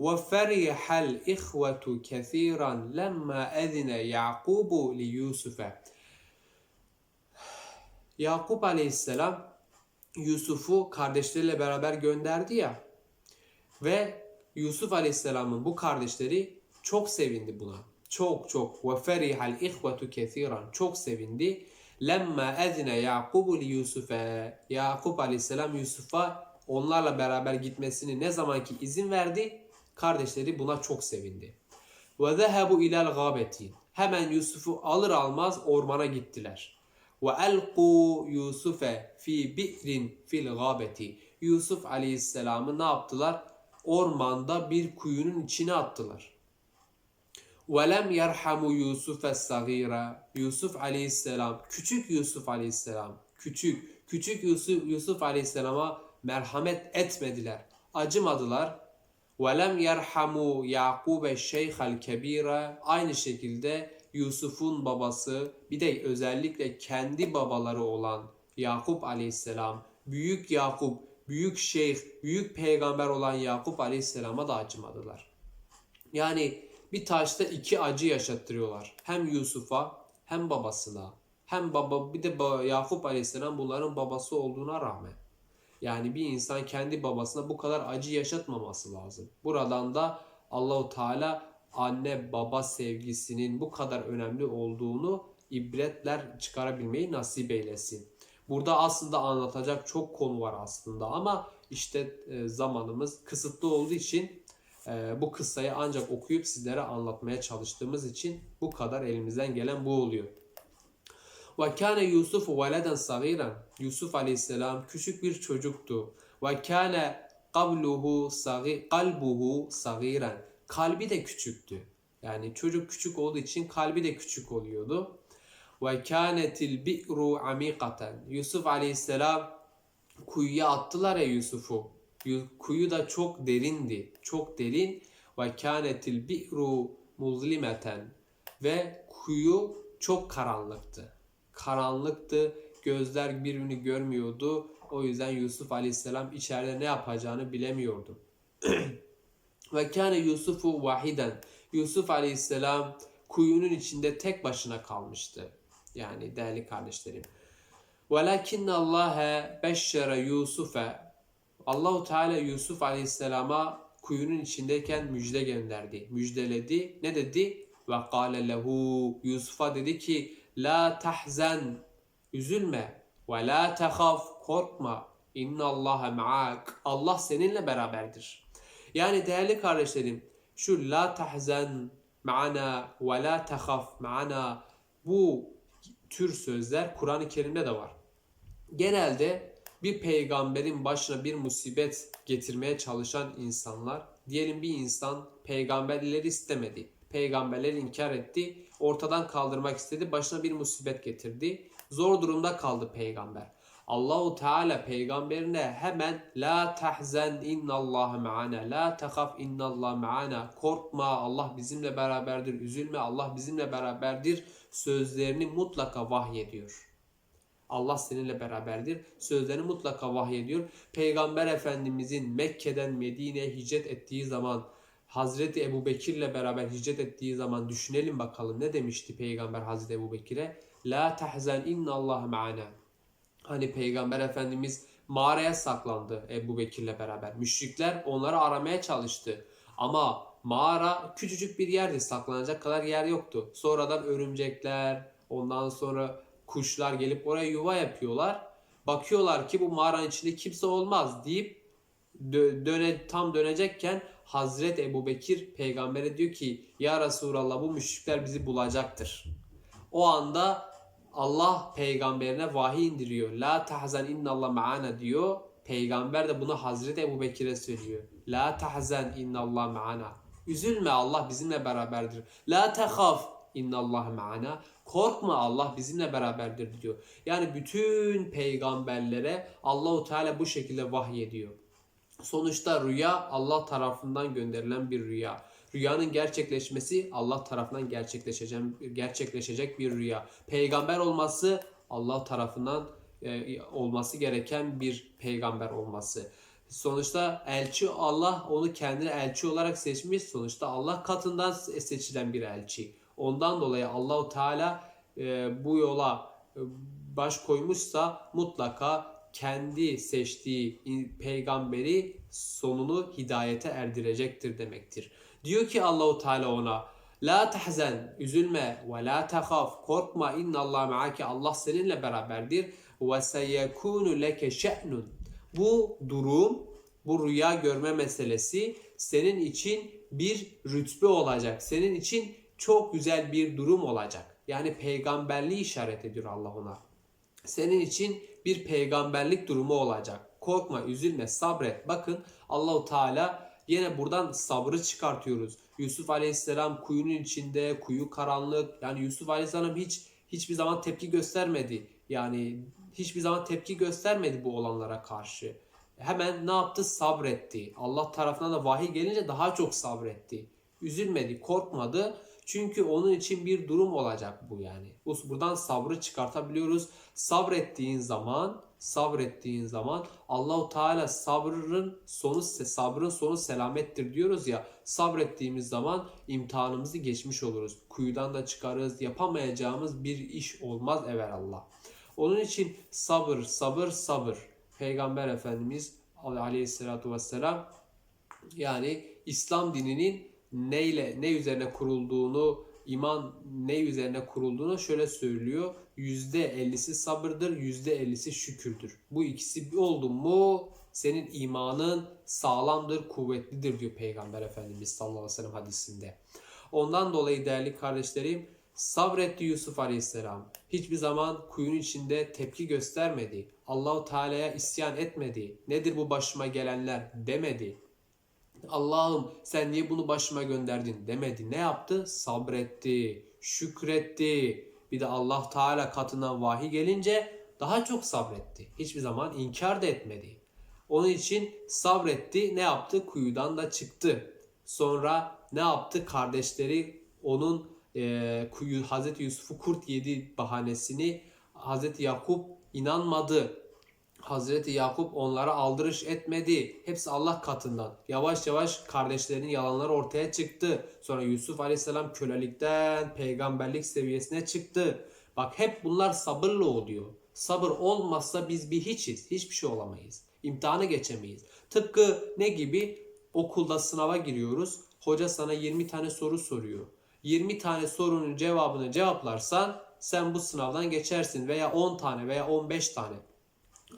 وَفَرِحَ الْإِخْوَةُ كَثِيرًا لَمَّا أَذِنَ يَعْقُوبُ لِيُوسُفَ Yakup aleyhisselam Yusuf'u kardeşleriyle beraber gönderdi ya ve Yusuf aleyhisselamın bu kardeşleri çok sevindi buna. Çok çok. Ve ferihal ihvetu kesiran. Çok sevindi. Lemma ezine Yakubu li Yusuf'e. Yakup aleyhisselam Yusuf'a onlarla beraber gitmesini ne zamanki izin verdi, kardeşleri buna çok sevindi. Ve zehebu ilal gâbeti. Hemen Yusuf'u alır almaz ormana gittiler. Ve elqu Yusufe fi bi'rin fil gâbeti. Yusuf aleyhisselamı ne yaptılar? Ormanda bir kuyunun içine attılar. وَلَمْ يَرْحَمُ Yusuf es-sagira. Yusuf aleyhisselam, küçük Yusuf aleyhisselam, küçük, küçük Yusuf, Yusuf aleyhisselama merhamet etmediler, acımadılar. وَلَمْ يَرْحَمُ Yakub şeyhal kebira. Aynı şekilde Yusuf'un babası, bir de özellikle kendi babaları olan Yakup aleyhisselam, büyük Yakup, büyük şeyh, büyük peygamber olan Yakup aleyhisselama da acımadılar. Yani bir taşta iki acı yaşattırıyorlar. Hem Yusuf'a hem babasına. Hem baba bir de ba- Yakup Aleyhisselam bunların babası olduğuna rağmen. Yani bir insan kendi babasına bu kadar acı yaşatmaması lazım. Buradan da Allahu Teala anne baba sevgisinin bu kadar önemli olduğunu ibretler çıkarabilmeyi nasip eylesin. Burada aslında anlatacak çok konu var aslında ama işte e, zamanımız kısıtlı olduğu için ee, bu kıssayı ancak okuyup sizlere anlatmaya çalıştığımız için bu kadar elimizden gelen bu oluyor. Ve kâne Yusuf veleden sagiran. Yusuf aleyhisselam küçük bir çocuktu. Ve kâne qabluhu sagi kalbuhu sagiran. Kalbi de küçüktü. Yani çocuk küçük olduğu için kalbi de küçük oluyordu. Ve kânetil bi'ru amikaten. Yusuf aleyhisselam kuyuya attılar ya Yusuf'u. Yu- Kuyu da çok derindi. Çok derin. Ve kânetil bi'ru muzlimeten. Ve kuyu çok karanlıktı karanlıktı. Gözler birbirini görmüyordu. O yüzden Yusuf Aleyhisselam içeride ne yapacağını bilemiyordu. Ve kâne Yusufu vahiden. Yusuf Aleyhisselam kuyunun içinde tek başına kalmıştı. Yani değerli kardeşlerim. Velakinne Allahe beşşere Yusuf'e. Allahu Teala Yusuf Aleyhisselam'a kuyunun içindeyken müjde gönderdi. Müjdeledi. Ne dedi? Ve kâle lehu. Yusuf'a dedi ki la tahzen üzülme. Ve la tehaf korkma. İnna Allaha ma'ak. Allah seninle beraberdir. Yani değerli kardeşlerim şu la tahzen ma'ana ve la tehaf ma'ana bu tür sözler Kur'an-ı Kerim'de de var. Genelde bir peygamberin başına bir musibet getirmeye çalışan insanlar, diyelim bir insan peygamberleri istemedi, peygamberleri inkar etti, ortadan kaldırmak istedi, başına bir musibet getirdi. Zor durumda kaldı peygamber. Allahu Teala peygamberine hemen la tahzen innallaha ma'ana la tehaf innallaha ma'ana korkma Allah bizimle beraberdir üzülme Allah bizimle beraberdir sözlerini mutlaka vahyediyor. Allah seninle beraberdir. Sözlerini mutlaka vahyediyor. Peygamber Efendimizin Mekke'den Medine'ye hicret ettiği zaman Hazreti Ebu Bekir'le beraber hicret ettiği zaman düşünelim bakalım ne demişti Peygamber Hazreti Ebu Bekir'e? La tahzen inna Allah ma'ana. Hani Peygamber Efendimiz mağaraya saklandı Ebu Bekir'le beraber. Müşrikler onları aramaya çalıştı. Ama mağara küçücük bir yerdi. Saklanacak kadar yer yoktu. Sonradan örümcekler, ondan sonra kuşlar gelip oraya yuva yapıyorlar. Bakıyorlar ki bu mağaranın içinde kimse olmaz deyip dö- döne, tam dönecekken Hazret Ebu Bekir peygambere diyor ki Ya Resulallah bu müşrikler bizi bulacaktır. O anda Allah peygamberine vahiy indiriyor. La tahzen innallah ma'ana diyor. Peygamber de bunu Hazreti Ebu Bekir'e söylüyor. La tahzen innallah ma'ana. Üzülme Allah bizimle beraberdir. La tehaf innallah ma'ana. Korkma Allah bizimle beraberdir diyor. Yani bütün peygamberlere Allahu Teala bu şekilde vahiy ediyor. Sonuçta rüya Allah tarafından gönderilen bir rüya. Rüyanın gerçekleşmesi Allah tarafından gerçekleşecek, gerçekleşecek bir rüya. Peygamber olması Allah tarafından e, olması gereken bir peygamber olması. Sonuçta elçi Allah onu kendine elçi olarak seçmiş. Sonuçta Allah katından seçilen bir elçi. Ondan dolayı Allahu Teala e, bu yola e, baş koymuşsa mutlaka kendi seçtiği peygamberi sonunu hidayete erdirecektir demektir. Diyor ki Allahu Teala ona La tahzen, üzülme ve la tahaf, korkma inna Allah maake Allah seninle beraberdir ve seyekunu leke şe'nun. Bu durum, bu rüya görme meselesi senin için bir rütbe olacak. Senin için çok güzel bir durum olacak. Yani peygamberliği işaret ediyor Allah ona. Senin için bir peygamberlik durumu olacak. Korkma, üzülme, sabret. Bakın Allahu Teala yine buradan sabrı çıkartıyoruz. Yusuf Aleyhisselam kuyunun içinde, kuyu karanlık. Yani Yusuf Aleyhisselam hiç hiçbir zaman tepki göstermedi. Yani hiçbir zaman tepki göstermedi bu olanlara karşı. Hemen ne yaptı? Sabretti. Allah tarafından da vahiy gelince daha çok sabretti. Üzülmedi, korkmadı. Çünkü onun için bir durum olacak bu yani. Bu- Buradan sabrı çıkartabiliyoruz. Sabrettiğin zaman, sabrettiğin zaman Allahu Teala sabrın sonu sabrın sonu selamettir diyoruz ya. Sabrettiğimiz zaman imtihanımızı geçmiş oluruz. Kuyudan da çıkarız. Yapamayacağımız bir iş olmaz Allah. Onun için sabır, sabır, sabır. Peygamber Efendimiz Aleyhisselatü Vesselam yani İslam dininin neyle ne üzerine kurulduğunu, iman ne üzerine kurulduğunu şöyle söylüyor. %50'si sabırdır, %50'si şükürdür. Bu ikisi oldu mu senin imanın sağlamdır, kuvvetlidir diyor Peygamber Efendimiz sallallahu aleyhi ve sellem hadisinde. Ondan dolayı değerli kardeşlerim sabretti Yusuf Aleyhisselam. Hiçbir zaman kuyunun içinde tepki göstermedi. Allahu Teala'ya isyan etmedi. Nedir bu başıma gelenler demedi. Allah'ım sen niye bunu başıma gönderdin demedi. Ne yaptı? Sabretti, şükretti. Bir de Allah Teala katından vahiy gelince daha çok sabretti. Hiçbir zaman inkar da etmedi. Onun için sabretti. Ne yaptı? Kuyudan da çıktı. Sonra ne yaptı? Kardeşleri onun e, kuyu Hazreti Yusuf'u kurt yedi bahanesini Hazreti Yakup inanmadı. Hazreti Yakup onlara aldırış etmedi. Hepsi Allah katından. Yavaş yavaş kardeşlerinin yalanları ortaya çıktı. Sonra Yusuf Aleyhisselam kölelikten peygamberlik seviyesine çıktı. Bak hep bunlar sabırla oluyor. Sabır olmazsa biz bir hiçiz. Hiçbir şey olamayız. İmtihanı geçemeyiz. Tıpkı ne gibi? Okulda sınava giriyoruz. Hoca sana 20 tane soru soruyor. 20 tane sorunun cevabını cevaplarsan sen bu sınavdan geçersin veya 10 tane veya 15 tane.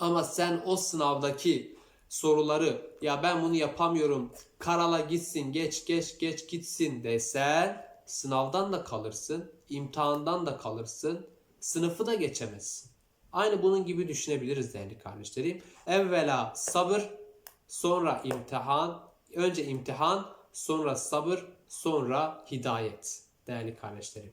Ama sen o sınavdaki soruları ya ben bunu yapamıyorum karala gitsin geç geç geç gitsin desen sınavdan da kalırsın, imtihandan da kalırsın, sınıfı da geçemezsin. Aynı bunun gibi düşünebiliriz değerli kardeşlerim. Evvela sabır, sonra imtihan, önce imtihan, sonra sabır, sonra hidayet değerli kardeşlerim.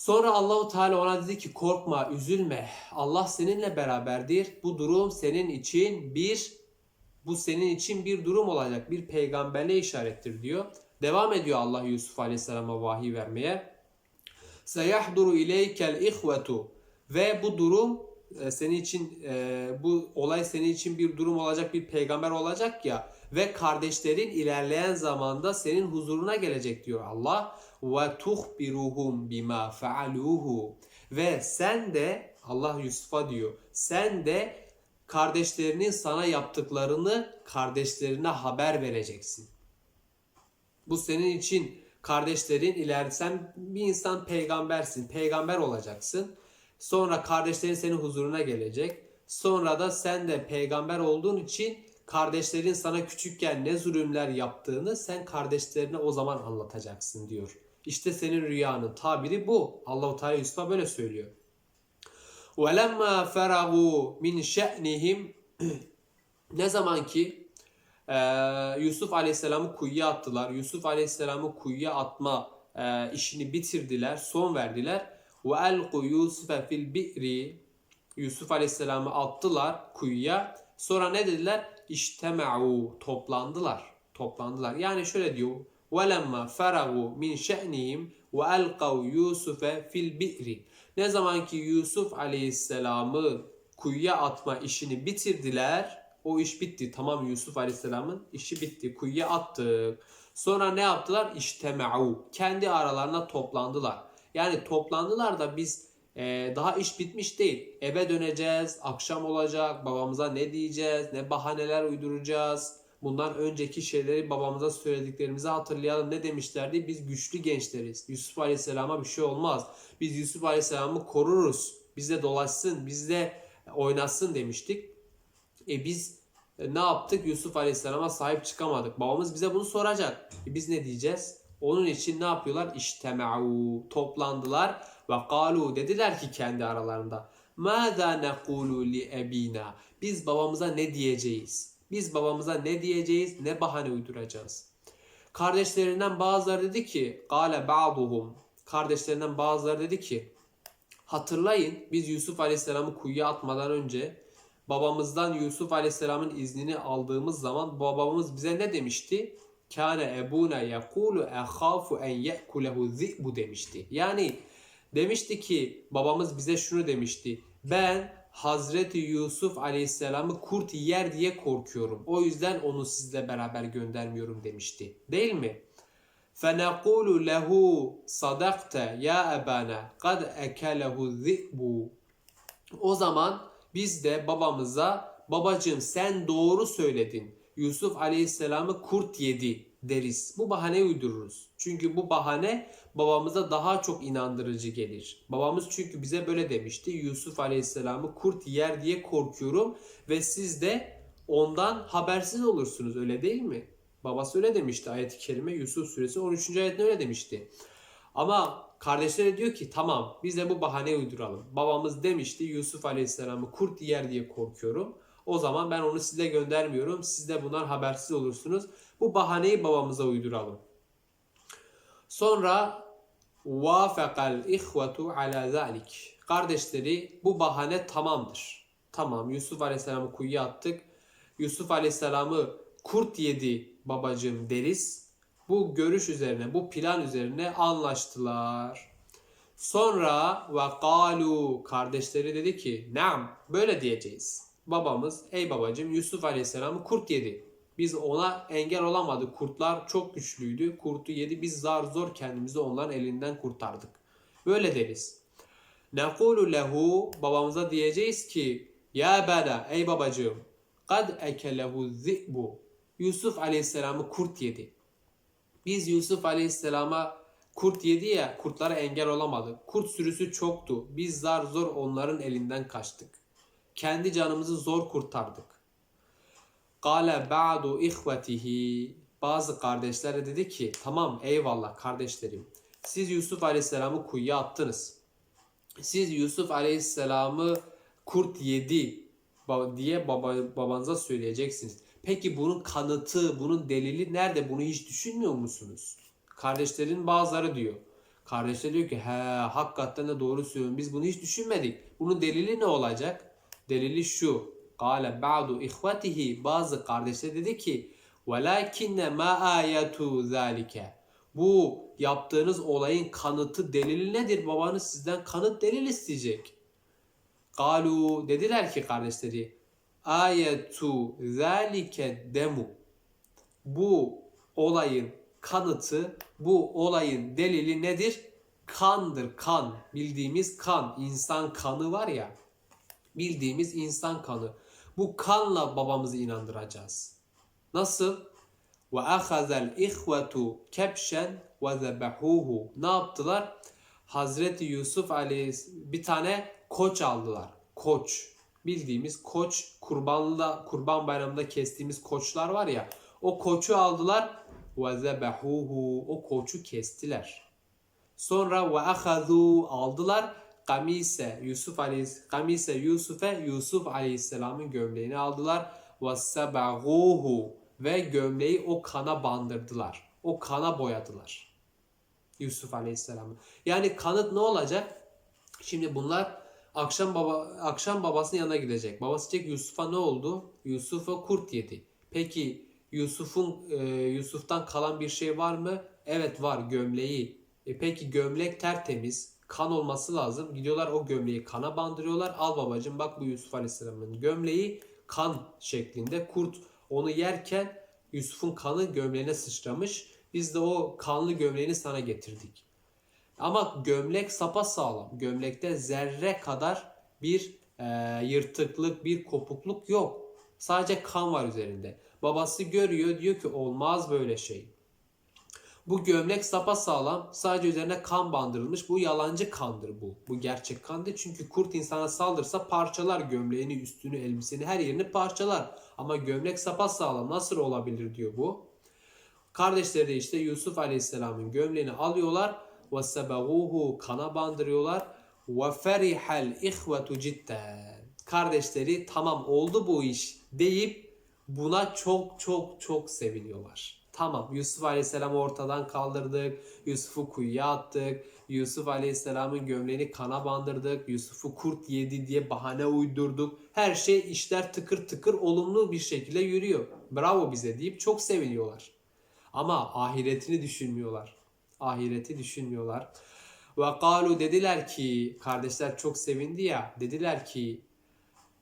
Sonra Allahu Teala ona dedi ki korkma, üzülme. Allah seninle beraberdir. Bu durum senin için bir bu senin için bir durum olacak. Bir peygamberliğe işarettir diyor. Devam ediyor Allah Yusuf Aleyhisselam'a vahiy vermeye. Seyahduru ileykel ihvetu ve bu durum e, senin için e, bu olay senin için bir durum olacak bir peygamber olacak ya ve kardeşlerin ilerleyen zamanda senin huzuruna gelecek diyor Allah ve tuhbiruhum bima faaluhu ve sen de Allah Yusuf'a diyor sen de kardeşlerinin sana yaptıklarını kardeşlerine haber vereceksin. Bu senin için kardeşlerin ileride sen bir insan peygambersin, peygamber olacaksın. Sonra kardeşlerin senin huzuruna gelecek. Sonra da sen de peygamber olduğun için kardeşlerin sana küçükken ne zulümler yaptığını sen kardeşlerine o zaman anlatacaksın diyor. İşte senin rüyanın tabiri bu. Allahu Teala Yusuf'a böyle söylüyor. وَلَمَّا فَرَغُوا مِنْ شَأْنِهِمْ Ne zaman ki e, Yusuf Aleyhisselam'ı kuyuya attılar. Yusuf Aleyhisselam'ı kuyuya atma e, işini bitirdiler, son verdiler. وَاَلْقُوا يُوسُفَ فِي الْبِئْرِ Yusuf Aleyhisselam'ı attılar kuyuya. Sonra ne dediler? İştema'u toplandılar. Toplandılar. Yani şöyle diyor. وَلَمَّا فَرَغُوا مِنْ شَأْنِهِمْ وَاَلْقَوْا يُوسُفَ فِي الْبِئْرِ Ne zaman ki Yusuf Aleyhisselam'ı kuyuya atma işini bitirdiler, O iş bitti. Tamam Yusuf Aleyhisselam'ın işi bitti. Kuyuya attık. Sonra ne yaptılar? İştemeu. Kendi aralarına toplandılar. Yani toplandılar da biz e, daha iş bitmiş değil. Eve döneceğiz. Akşam olacak. Babamıza ne diyeceğiz? Ne bahaneler uyduracağız? Bundan önceki şeyleri babamıza söylediklerimizi hatırlayalım. Ne demişlerdi? Biz güçlü gençleriz. Yusuf Aleyhisselam'a bir şey olmaz. Biz Yusuf Aleyhisselam'ı koruruz. Bizde dolaşsın, bizde oynasın demiştik. E biz e, ne yaptık? Yusuf Aleyhisselam'a sahip çıkamadık. Babamız bize bunu soracak. E biz ne diyeceğiz? Onun için ne yapıyorlar? İştema'u. Toplandılar ve kalu dediler ki kendi aralarında. Mâzâ nekulu li ebina. Biz babamıza ne diyeceğiz? Biz babamıza ne diyeceğiz? Ne bahane uyduracağız? Kardeşlerinden bazıları dedi ki, "Kâle ba'duhum." Kardeşlerinden bazıları dedi ki, hatırlayın biz Yusuf Aleyhisselam'ı kuyuya atmadan önce babamızdan Yusuf Aleyhisselam'ın iznini aldığımız zaman babamız bize ne demişti? Kâne ebûne yekûlu ehâfu en ye'kulehu zi'bu demişti. Yani demişti ki babamız bize şunu demişti. Ben Hazreti Yusuf Aleyhisselam'ı kurt yer diye korkuyorum. O yüzden onu sizle beraber göndermiyorum demişti. Değil mi? فَنَقُولُ لَهُ صَدَقْتَ يَا أَبَانَا قَدْ اَكَلَهُ الذِّئْبُ O zaman biz de babamıza babacığım sen doğru söyledin. Yusuf Aleyhisselam'ı kurt yedi deriz. Bu bahaneyi uydururuz. Çünkü bu bahane babamıza daha çok inandırıcı gelir. Babamız çünkü bize böyle demişti. Yusuf Aleyhisselam'ı kurt yer diye korkuyorum ve siz de ondan habersiz olursunuz öyle değil mi? Babası öyle demişti ayet-i kerime Yusuf suresi 13. ayetinde öyle demişti. Ama kardeşleri diyor ki tamam biz de bu bahaneyi uyduralım. Babamız demişti Yusuf Aleyhisselam'ı kurt yer diye korkuyorum. O zaman ben onu size göndermiyorum. Siz de bunlar habersiz olursunuz. Bu bahaneyi babamıza uyduralım. Sonra vafakal ihvetu ala zalik. Kardeşleri bu bahane tamamdır. Tamam Yusuf Aleyhisselam'ı kuyuya attık. Yusuf Aleyhisselam'ı kurt yedi babacığım deriz. Bu görüş üzerine, bu plan üzerine anlaştılar. Sonra ve kalu kardeşleri dedi ki nam böyle diyeceğiz. Babamız ey babacığım Yusuf Aleyhisselam'ı kurt yedi. Biz ona engel olamadık. Kurtlar çok güçlüydü. Kurtu yedi. Biz zar zor kendimizi onların elinden kurtardık. Böyle deriz. Nekulu lehu babamıza diyeceğiz ki ya bana ey babacığım kad ekelehu zi'bu Yusuf Aleyhisselam'ı kurt yedi. Biz Yusuf Aleyhisselam'a kurt yedi ya kurtlara engel olamadık. Kurt sürüsü çoktu. Biz zar zor onların elinden kaçtık. Kendi canımızı zor kurtardık. Kale ba'du ihvetihi bazı kardeşler de dedi ki tamam eyvallah kardeşlerim. Siz Yusuf Aleyhisselam'ı kuyuya attınız. Siz Yusuf Aleyhisselam'ı kurt yedi diye baba, babanıza söyleyeceksiniz. Peki bunun kanıtı, bunun delili nerede? Bunu hiç düşünmüyor musunuz? Kardeşlerin bazıları diyor. Kardeşler diyor ki he hakikaten de doğru söylüyorsun. Biz bunu hiç düşünmedik. Bunun delili ne olacak? Delili şu. Kale ba'du ihvatihi bazı kardeşler dedi ki velakinne ma ayatu zalike. Bu yaptığınız olayın kanıtı delili nedir? Babanız sizden kanıt delil isteyecek. Kalu dediler ki kardeşleri ayetu zalike demu. Bu olayın kanıtı, bu olayın delili nedir? Kandır, kan. Bildiğimiz kan, insan kanı var ya. Bildiğimiz insan kanı. Bu kanla babamızı inandıracağız. Nasıl? Ve ahazel ihvetu kepşen ve zebehuhu. Ne yaptılar? Hazreti Yusuf aleyhis bir tane koç aldılar. Koç. Bildiğimiz koç kurbanla kurban bayramında kestiğimiz koçlar var ya. O koçu aldılar ve zebehuhu. O koçu kestiler. Sonra ve ahazu aldılar kamise Yusuf aleyhis kamise Yusuf'e Yusuf aleyhisselamın gömleğini aldılar ve sebahuhu ve gömleği o kana bandırdılar. O kana boyadılar. Yusuf aleyhisselamı. Yani kanıt ne olacak? Şimdi bunlar akşam baba akşam babasının yanına gidecek. Babası diyecek Yusuf'a ne oldu? Yusuf'a kurt yedi. Peki Yusuf'un e, Yusuf'tan kalan bir şey var mı? Evet var gömleği. E peki gömlek tertemiz, kan olması lazım. Gidiyorlar o gömleği kana bandırıyorlar. Al babacığım bak bu Yusuf Aleyhisselam'ın gömleği kan şeklinde. Kurt onu yerken Yusuf'un kanı gömleğine sıçramış. Biz de o kanlı gömleğini sana getirdik. Ama gömlek sapa sağlam. Gömlekte zerre kadar bir e, yırtıklık, bir kopukluk yok. Sadece kan var üzerinde. Babası görüyor diyor ki olmaz böyle şey. Bu gömlek sapa sağlam. Sadece üzerine kan bandırılmış. Bu yalancı kandır bu. Bu gerçek kan değil. Çünkü kurt insana saldırsa parçalar gömleğini, üstünü, elbiseni, her yerini parçalar. Ama gömlek sapa sağlam. Nasıl olabilir diyor bu. Kardeşleri de işte Yusuf Aleyhisselam'ın gömleğini alıyorlar ve sebeguhu kana bandırıyorlar ve ferihal ihvetu cidden. Kardeşleri tamam oldu bu iş deyip buna çok çok çok seviniyorlar. Tamam Yusuf Aleyhisselam'ı ortadan kaldırdık. Yusuf'u kuyuya attık. Yusuf Aleyhisselam'ın gömleğini kana bandırdık. Yusuf'u kurt yedi diye bahane uydurduk. Her şey işler tıkır tıkır olumlu bir şekilde yürüyor. Bravo bize deyip çok seviniyorlar. Ama ahiretini düşünmüyorlar. Ahireti düşünmüyorlar. Ve kalu dediler ki kardeşler çok sevindi ya dediler ki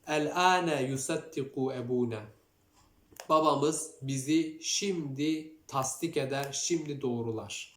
el ane yusaddiku ebuna babamız bizi şimdi tasdik eder, şimdi doğrular.